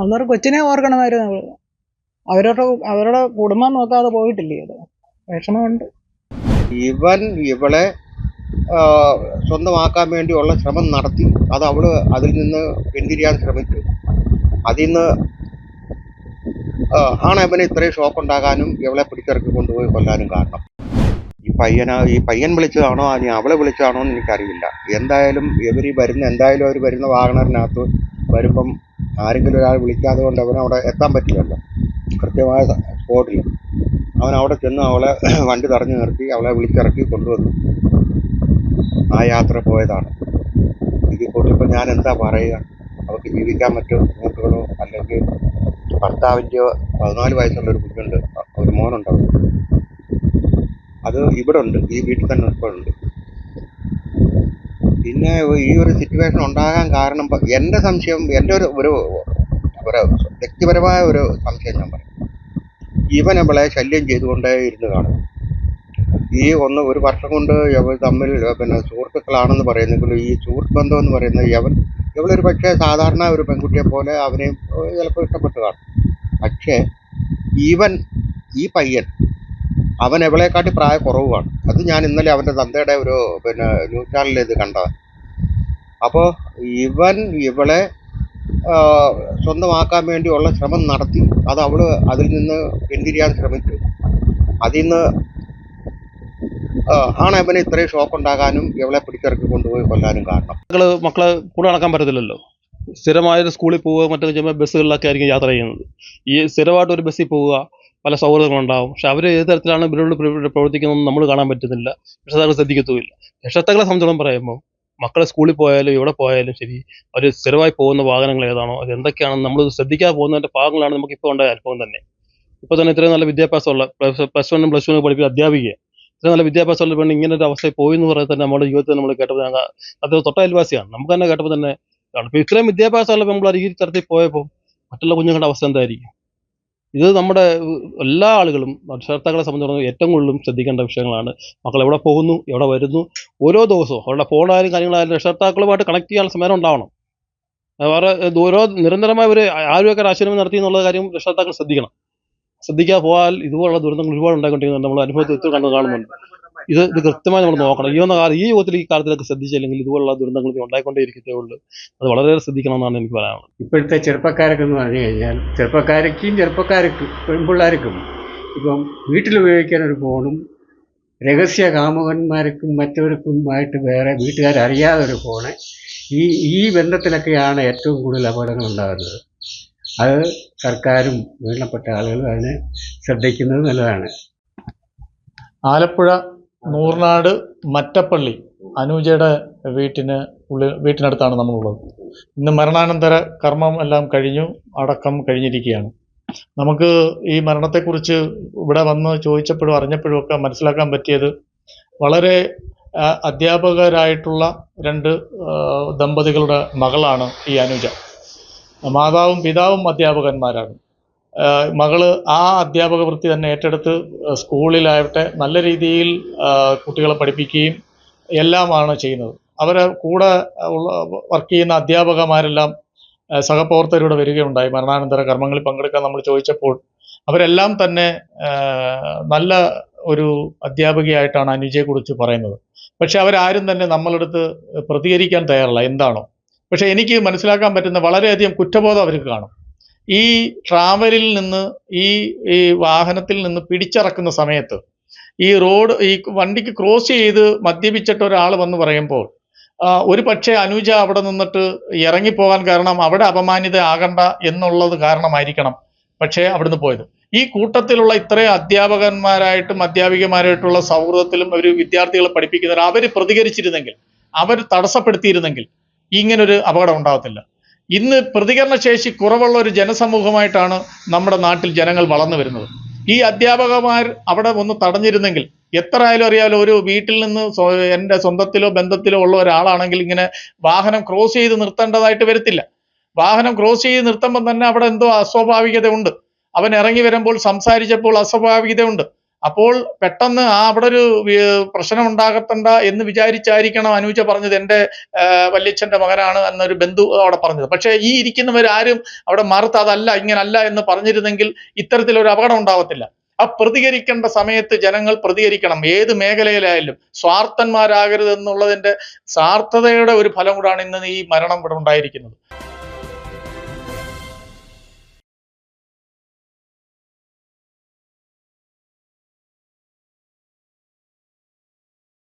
അന്നേരം കൊച്ചിനെ ഓർക്കണമായിരുന്നു അവരുടെ അവരുടെ കുടുംബം നോക്കാതെ പോയിട്ടില്ലേ അത്? വിഷമമുണ്ട്. ഇവൻ ഇവളെ സ്വന്തമാക്കാൻ വേണ്ടിയുള്ള ശ്രമം നടത്തി. അത് അവൾ അതിൽ നിന്ന് പിന്തിരിയാൻ ശ്രമിച്ചു. അതിൽ നിന്ന് ആണ് അവന് ഇത്രയും ഷോക്ക് ഉണ്ടാകാനും ഇവളെ പിടിച്ചിറക്കി കൊണ്ടുപോയി കൊല്ലാനും കാരണം. ഈ പയ്യന ഈ പയ്യൻ വിളിച്ചതാണോ ഇനി അവളെ വിളിച്ചതാണോ എന്ന് എനിക്കറിയില്ല. എന്തായാലും ഇവർ ഈ വരുന്ന എന്തായാലും അവർ വരുന്ന വാഹനത്തിനകത്ത് വരുമ്പം ആരെങ്കിലും ഒരാൾ വിളിക്കാതെ കൊണ്ട് അവന് അവിടെ എത്താൻ പറ്റില്ലല്ലോ. കൃത്യമായ സ്പോട്ടിൽ. അവൻ അവിടെ ചെന്ന് അവളെ വണ്ടി തടഞ്ഞു നിർത്തി അവളെ വിളിച്ചിറക്കി കൊണ്ടുവന്നു. ആ യാത്ര പോയതാണ്. ഇതിൽ കൂട്ടിപ്പോൾ ഞാൻ എന്താ പറയുക? അവർക്ക് ജീവിക്കാൻ മറ്റു ബുദ്ധിമുട്ടുകളോ? അല്ലെങ്കിൽ ഭർത്താവിന്റെയോ പതിനാല് വയസ്സുള്ള ഒരു കുഞ്ഞുണ്ട് ഒരു മോനുണ്ട് അവർക്ക് അത് ഇവിടെ ഉണ്ട് ഈ വീട്ടിൽ തന്നെ ഇപ്പോൾ ഉണ്ട് പിന്നെ ഈ ഒരു സിറ്റുവേഷൻ ഉണ്ടാകാൻ കാരണം എന്റെ സംശയം എന്റെ ഒരു ഒരു ഒരു വ്യക്തിപരമായ ഒരു സംശയം ഞാൻ പറയും. ഇവൻ അവളെ ശല്യം ചെയ്തുകൊണ്ടേ ഇരുന്ന് കാണും. ഈ ഒന്ന് ഒരു വർഷം കൊണ്ട് ഇവർ തമ്മിൽ പിന്നെ സുഹൃത്തുക്കളാണെന്ന് പറയുന്നെങ്കിലും ഈ സുഹൃത്ത് ബന്ധം എന്ന് പറയുന്നത് യവൻ ഇവളൊരു പക്ഷേ സാധാരണ ഒരു പെൺകുട്ടിയെ പോലെ അവനെയും ചിലപ്പോൾ ഇഷ്ടപ്പെട്ട് കാണും. പക്ഷേ ഇവൻ ഈ പയ്യൻ അവൻ എവളെക്കാട്ടി പ്രായ കുറവാണ് അത് ഞാൻ ഇന്നലെ അവന്റെ തന്തയുടെ ഒരു പിന്നെ ന്യൂസ് ചാനലിൽ ഇത് കണ്ടതാണ്. അപ്പോൾ ഇവൻ ഇവളെ സ്വന്തമാക്കാൻ വേണ്ടിയുള്ള ശ്രമം നടത്തി. അത് അവൾ അതിൽ നിന്ന് പിന്തിരിയാൻ ശ്രമിച്ചു. അതിൽ നിന്ന് ആണ് ഇവന് ഇത്രയും ഷോക്ക് ഉണ്ടാകാനും ഇവളെ പിടിച്ചിറക്കി കൊണ്ടുപോയി കൊല്ലാനും കാരണം. മക്കൾ മക്കളെ കൂടെ നടക്കാൻ പറ്റത്തില്ലല്ലോ. സ്ഥിരമായൊരു സ്കൂളിൽ പോവുക മറ്റൊക്കെ ചെയ്യുമ്പോൾ ബസ്സുകളിലൊക്കെ ആയിരിക്കും യാത്ര ചെയ്യുന്നത്. ഈ സ്ഥിരമായിട്ട് ഒരു ബസ്സിൽ പോവുക പല സൗഹൃദങ്ങളുണ്ടാവും പക്ഷെ അവർ ഏത് തരത്തിലാണ് ഇവരോട് പ്ര- പ്രവർത്തിക്കുന്നതെന്ന് നമ്മൾ കാണാൻ പറ്റുന്നില്ല. രക്ഷകർത്താക്കൾ ശ്രദ്ധിക്കത്തുമില്ല. രക്ഷകർത്താക്കളെ സംബന്ധിച്ചോളം പറയുമ്പോൾ മക്കളെ സ്കൂളിൽ പോയാലും എവിടെ പോയാലും ശരി അവർ സ്ഥിരമായി പോകുന്ന വാഹനങ്ങൾ ഏതാണോ അത് എന്തൊക്കെയാണെന്ന് നമ്മൾ ശ്രദ്ധിക്കാതെ പോകുന്നതിന്റെ ഭാഗങ്ങളാണ് നമുക്ക് ഇപ്പോൾ ഉണ്ടായ അനുഭവം തന്നെ. ഇപ്പോൾ തന്നെ ഇത്രയും നല്ല വിദ്യാഭ്യാസമുള്ള പ്ലസ് വണ്ണും പ്ലസ് ടു പഠിപ്പിച്ച അധ്യാപിക ഇത്രയും നല്ല വിദ്യാഭ്യാസമുള്ള പെണ്ണ് ഇങ്ങനെ ഒരു അവസ്ഥയിൽ പോയി എന്ന് പറയുന്നത് തന്നെ നമ്മുടെ ജീവിതത്തിൽ നമ്മൾ കേട്ടപ്പോൾ ഞങ്ങൾ അത് തൊട്ട അയൽവാസിയാണ്. നമുക്ക് തന്നെ കേട്ടപ്പോൾ തന്നെ ഇത്രയും വിദ്യാഭ്യാസമുള്ള പെൺപിള്ളേർ ഈ തരത്തിൽ പോയപ്പോൾ മറ്റുള്ള കുഞ്ഞുങ്ങളുടെ അവസ്ഥ എന്തായിരിക്കും? ഇത് നമ്മുടെ എല്ലാ ആളുകളും രക്ഷകർത്താക്കളെ സംബന്ധിച്ചിടത്തോളം ഏറ്റവും കൂടുതലും ശ്രദ്ധിക്കേണ്ട വിഷയങ്ങളാണ്. മക്കൾ എവിടെ പോകുന്നു എവിടെ വരുന്നു ഓരോ ദിവസവും അവരുടെ ഫോണായാലും കാര്യങ്ങളായാലും രക്ഷകർത്താക്കളുമായിട്ട് കണക്ട് ചെയ്യാനുള്ള സമയം ഉണ്ടാവണം. വേറെ ഓരോ നിരന്തരമായ ഒരു ആരോഗ്യ ആശയം നടത്തി എന്നുള്ള കാര്യം രക്ഷകർത്താക്കൾ ശ്രദ്ധിക്കണം. ശ്രദ്ധിക്കാതെ പോയാൽ ഇതുപോലുള്ള ദുരന്തങ്ങൾ ഒരുപാട് ഉണ്ടായിക്കൊണ്ടിരിക്കുന്നുണ്ട്. നമ്മൾ അനുഭവത്തിൽ കണ്ടു കാണുന്നുണ്ട്. ഇത് ഇത് കൃത്യമായി നമ്മൾ നോക്കണം. ഈ വന്ന കാലം ഈ യുഗത്തിൽ ഈ കാലത്തിലൊക്കെ ശ്രദ്ധിച്ചില്ലെങ്കിൽ ഇതുപോലുള്ള ദുരന്തങ്ങൾ ഇനി ഉണ്ടായിക്കൊണ്ടേ ഇരിക്കത്തേ ഉള്ളൂ. അത് വളരെയേറെ ശ്രദ്ധിക്കണം എന്നാണ് എനിക്ക് പറയാനുള്ളത്. ഇപ്പോഴത്തെ ചെറുപ്പക്കാരൊക്കെ എന്ന് പറഞ്ഞു കഴിഞ്ഞാൽ ചെറുപ്പക്കാരക്കും ചെറുപ്പക്കാർക്കും പെൺപിള്ളേർക്കും ഇപ്പം വീട്ടിൽ ഉപയോഗിക്കാൻ ഒരു ഫോണും രഹസ്യ കാമുകന്മാർക്കും മറ്റവർക്കുമായിട്ട് വേറെ വീട്ടുകാരറിയാതെ ഒരു ഫോണ് ഈ ഈ ബന്ധത്തിലൊക്കെയാണ് ഏറ്റവും കൂടുതൽ അപകടങ്ങൾ ഉണ്ടാകുന്നത്. അത് സർക്കാരും വീണപ്പെട്ട ആളുകളും അതിനെ ശ്രദ്ധിക്കുന്നത് നല്ലതാണ്. ആലപ്പുഴ നൂർനാട് മറ്റപ്പള്ളി അനൂജയുടെ വീട്ടിന് ഉള്ളിൽ വീട്ടിനടുത്താണ് നമ്മളുള്ളത്. ഇന്ന് മരണാനന്തര കർമ്മം എല്ലാം കഴിഞ്ഞു അടക്കം കഴിഞ്ഞിരിക്കുകയാണ്. നമുക്ക് ഈ മരണത്തെക്കുറിച്ച് ഇവിടെ വന്ന് ചോദിച്ചപ്പോഴും അറിഞ്ഞപ്പോഴും ഒക്കെ മനസ്സിലാക്കാൻ പറ്റിയത് വളരെ അധ്യാപകരായിട്ടുള്ള രണ്ട് ദമ്പതികളുടെ മകളാണ് ഈ അനുജ. മാതാവും പിതാവും അധ്യാപകന്മാരാണ്. മകൾ ആ അധ്യാപക വൃത്തി തന്നെ ഏറ്റെടുത്ത് സ്കൂളിലായിട്ട് നല്ല രീതിയിൽ കുട്ടികളെ പഠിപ്പിക്കുകയും എല്ലാമാണ് ചെയ്യുന്നത്. അവരെ കൂടെ വർക്ക് ചെയ്യുന്ന അധ്യാപകമാരെല്ലാം സഹപ്രവർത്തകരുടെ വരികയുണ്ടായി. മരണാനന്തര കർമ്മങ്ങളിൽ പങ്കെടുക്കാൻ നമ്മൾ ചോദിച്ചപ്പോൾ അവരെല്ലാം തന്നെ നല്ല ഒരു അധ്യാപികയായിട്ടാണ് അനുജയെക്കുറിച്ച് പറയുന്നത്. പക്ഷെ അവരാരും തന്നെ നമ്മളെടുത്ത് പ്രതികരിക്കാൻ തയ്യാറല്ല. എന്താണോ? പക്ഷെ എനിക്ക് മനസ്സിലാക്കാൻ പറ്റുന്ന വളരെയധികം കുറ്റബോധം അവർക്ക് കാണും. ഈ ട്രാവലിൽ നിന്ന് ഈ ഈ വാഹനത്തിൽ നിന്ന് പിടിച്ചിറക്കുന്ന സമയത്ത് ഈ റോഡ് ഈ വണ്ടിക്ക് ക്രോസ് ചെയ്ത് മദ്യപിച്ചിട്ട് ഒരാൾ വന്ന് പറയുമ്പോൾ ഒരു പക്ഷേ അനുജ അവിടെ നിന്നിട്ട് ഇറങ്ങിപ്പോകാൻ കാരണം അവിടെ അപമാനിത ആകണ്ട എന്നുള്ളത് കാരണമായിരിക്കണം. പക്ഷേ അവിടുന്ന് പോയത്. ഈ കൂട്ടത്തിലുള്ള ഇത്രയും അധ്യാപകന്മാരായിട്ടും അധ്യാപികമാരായിട്ടുള്ള സൗഹൃദത്തിലും ഒരു വിദ്യാർത്ഥികളെ പഠിപ്പിക്കുന്നവർ അവർ പ്രതികരിച്ചിരുന്നെങ്കിൽ അവർ തടസ്സപ്പെടുത്തിയിരുന്നെങ്കിൽ ഇങ്ങനൊരു അപകടം ഉണ്ടാകത്തില്ല. ഇന്ന് പ്രതികരണശേഷി കുറവുള്ള ഒരു ജനസമൂഹമായിട്ടാണ് നമ്മുടെ നാട്ടിൽ ജനങ്ങൾ വളർന്നു വരുന്നത്. ഈ അധ്യാപകമാർ അവിടെ ഒന്ന് തടഞ്ഞിരുന്നെങ്കിൽ എത്ര ആയാലും അറിയാമല്ലോ ഒരു വീട്ടിൽ നിന്ന് എന്റെ സ്വന്തത്തിലോ ബന്ധത്തിലോ ഉള്ള ഒരാളാണെങ്കിൽ ഇങ്ങനെ വാഹനം ക്രോസ് ചെയ്ത് നിർത്തേണ്ടതായിട്ട് വരത്തില്ല. വാഹനം ക്രോസ് ചെയ്ത് നിർത്തുമ്പോൾ തന്നെ അവിടെ എന്തോ അസ്വാഭാവികത ഉണ്ട് അവൻ ഇറങ്ങി വരുമ്പോൾ സംസാരിച്ചപ്പോൾ അസ്വാഭാവികത ഉണ്ട് അപ്പോൾ പെട്ടെന്ന് ആ അവിടെ ഒരു പ്രശ്നം ഉണ്ടാകത്തണ്ട എന്ന് വിചാരിച്ചായിരിക്കണം അനൂജ പറഞ്ഞത്. എന്റെ വല്യച്ഛന്റെ മകനാണ് എന്നൊരു ബന്ധു അവിടെ പറഞ്ഞത്. പക്ഷേ ഈ ഇരിക്കുന്നവരാരും അവിടെ മറുത്ത് അതല്ല ഇങ്ങനല്ല എന്ന് പറഞ്ഞിരുന്നെങ്കിൽ ഇത്തരത്തിലൊരു അപകടം ഉണ്ടാവത്തില്ല. ആ പ്രതികരിക്കേണ്ട സമയത്ത് ജനങ്ങൾ പ്രതികരിക്കണം. ഏത് മേഖലയിലായാലും സ്വാർത്ഥന്മാരാകരുത് എന്നുള്ളതിന്റെ സ്വാർത്ഥതയുടെ ഒരു ഫലം കൂടാണ് ഇന്ന് ഈ മരണം ഇവിടെ ഉണ്ടായിരിക്കുന്നത്.